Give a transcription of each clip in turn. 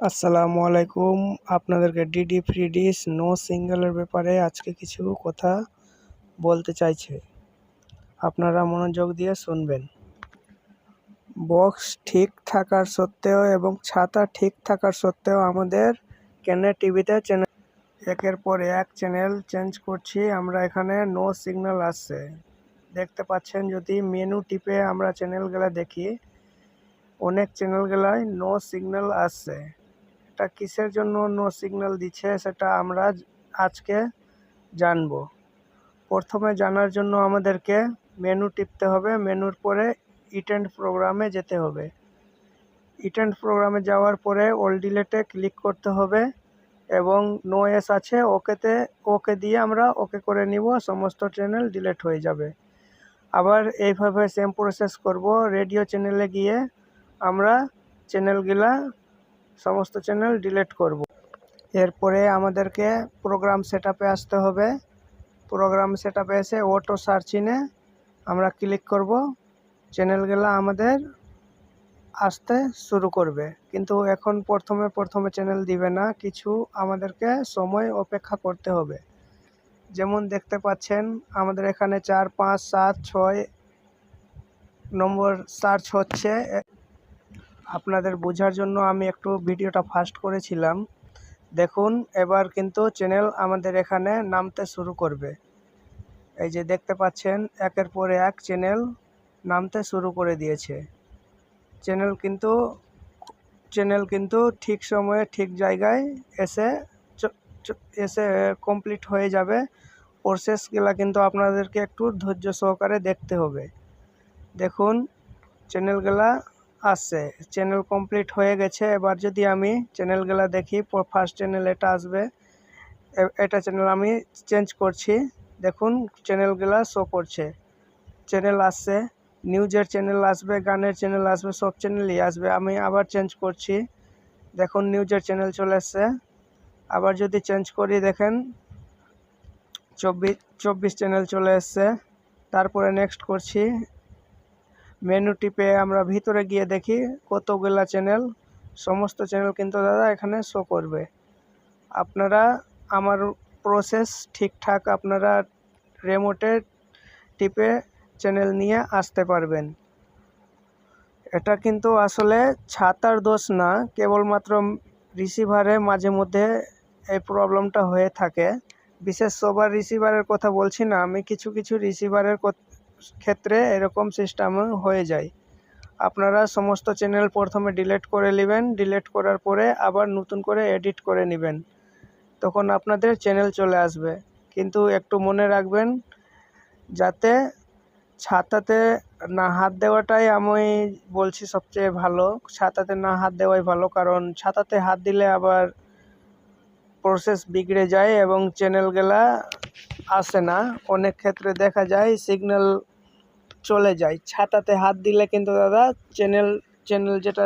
আসসালামু আলাইকুম। আপনাদেরকে ডিডি ফ্রি ডিশ নো সিঙ্গেলের ব্যাপারে আজকে কিছু কথা বলতে চাইছে। আপনারা মনোযোগ দিয়ে শুনবেন। বক্স ঠিক থাকার সত্ত্বেও এবং ছাতা ঠিক থাকার সত্ত্বেও আমাদের কেনে টিভিতে চ্যানেল একের পর এক চ্যানেল চেঞ্জ করছি। আমরা এখানে নো সিগন্যাল আসছে দেখতে পাচ্ছেন, যদি মেনু টিপে আমরা চ্যানেলগুলো দেখি, অনেক চ্যানেলগুলাই নো সিগন্যাল আসছে এটা কিসের জন্য নো সিগন্যাল দিচ্ছে সেটা আমরা আজকে জানব। প্রথমে জানার জন্য আমাদেরকে মেনু টিপতে হবে। মেনুর পরে ইটেন্ড প্রোগ্রামে যেতে হবে। ইটেন্ড প্রোগ্রামে যাওয়ার পরে ওল ডিলেটে ক্লিক করতে হবে এবং নো এস আছে, ওকেতে, ওকে দিয়ে আমরা ওকে করে নিব, সমস্ত চ্যানেল ডিলেট হয়ে যাবে। আবার এইভাবে সেম প্রসেস করব। রেডিও চ্যানেলে গিয়ে আমরা চ্যানেলগুলা সমস্ত চ্যানেল ডিলিট করব। এরপরে আমাদেরকে প্রোগ্রাম সেট আসতে হবে। প্রোগ্রাম সেট এসে অটো সার্চিনে আমরা ক্লিক করব। চ্যানেলগুলো আমাদের আসতে শুরু করবে। কিন্তু এখন প্রথমে প্রথমে চ্যানেল দিবে না। কিছু আমাদেরকে সময় অপেক্ষা করতে হবে। যেমন দেখতে পাচ্ছেন, আমাদের এখানে চার, পাঁচ, সাত, ছয় নম্বর সার্চ হচ্ছে। আপনাদের বোঝার জন্য আমি একটু ভিডিওটা ফাস্ট করেছিলাম। দেখুন, এবার কিন্তু চ্যানেল আমাদের এখানে নামতে শুরু করবে। এই যে দেখতে পাচ্ছেন, একের পর এক চ্যানেল নামতে শুরু করে দিয়েছে। চ্যানেল কিন্তু চ্যানেল কিন্তু ঠিক সময়ে, ঠিক জায়গায় এসে এসে কমপ্লিট হয়ে যাবে। প্রসেসগুলো কিন্তু আপনাদেরকে একটু ধৈর্য সহকারে দেখতে হবে। দেখুন চ্যানেলগুলা আসছে চ্যানেল কমপ্লিট হয়ে গেছে। এবার যদি আমি চ্যানেলগুলো দেখি ফার্স্ট চ্যানেল এটা আসবে। এটা চ্যানেল আমি চেঞ্জ করছি। দেখুন চ্যানেলগুলো শো করছে। চ্যানেল আসছে। নিউজের চ্যানেল আসবে, গানের চ্যানেল আসবে, সব চ্যানেলই আসবে। আমি আবার চেঞ্জ করছি। দেখুন নিউজের চ্যানেল চলে এসছে। আবার যদি চেঞ্জ করি, দেখেন চব্বিশ চব্বিশ চ্যানেল চলে এসছে। তারপরে নেক্সট করছি। মেনু টিপে আমরা ভিতরে গিয়ে দেখি কতগুলা চ্যানেল। সমস্ত চ্যানেল কিন্তু দাদা এখানে শো করবে। আপনারা আমার প্রসেস ঠিকঠাক আপনারা রেমোটে টিপে চ্যানেল নিয়ে আসতে পারবেন। এটা কিন্তু আসলে ছাতার দোষ না, কেবলমাত্র রিসিভারে মাঝে মধ্যে এই প্রবলেমটা হয়ে থাকে। বিশেষ সবার রিসিভারের কথা বলছি না, আমি কিছু কিছু রিসিভারের ক্ষেত্রে এরকম সিস্টেম হয়ে যায়। আপনারা সমস্ত চ্যানেল প্রথমে ডিলিট করে নেবেন ডিলিট করার পরে আবার নতুন করে এডিট করে নেবেন। তখন আপনাদের চ্যানেল চলে আসবে। কিন্তু একটু মনে রাখবেন, যাতে ছাতাতে না হাত দেওয়াটাই আমি বলছি সবচেয়ে ভালো। ছাতাতে না হাত দেওয়াই ভালো, কারণ ছাতাতে হাত দিলে আবার প্রসেস বিগড়ে যায় এবং চ্যানেলগুলা আসে না। অনেক ক্ষেত্রে দেখা যায় সিগন্যাল চলে যায়। ছাতাতে হাত দিলে কিন্তু দাদা চ্যানেল চ্যানেল যেটা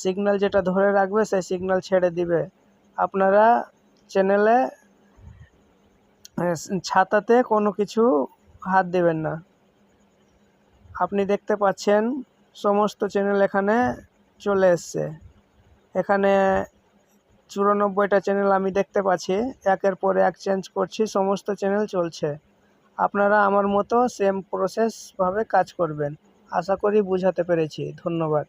সিগন্যাল যেটা ধরে রাখবে সেই সিগন্যাল ছেড়ে দিবে। আপনারা চ্যানেলে ছাতাতে কোনো কিছু হাত দেবেন না। আপনি দেখতে পাচ্ছেন সমস্ত চ্যানেল এখানে চলে এসছে। এখানে চুরানব্বইটা চ্যানেল আমি দেখতে পাচ্ছি। একের পর এক চেঞ্জ করছি, সমস্ত চ্যানেল চলছে। আপনারা আমার মতো সেম প্রসেসভাবে কাজ করবেন। আশা করি বুঝাতে পেরেছি। ধন্যবাদ।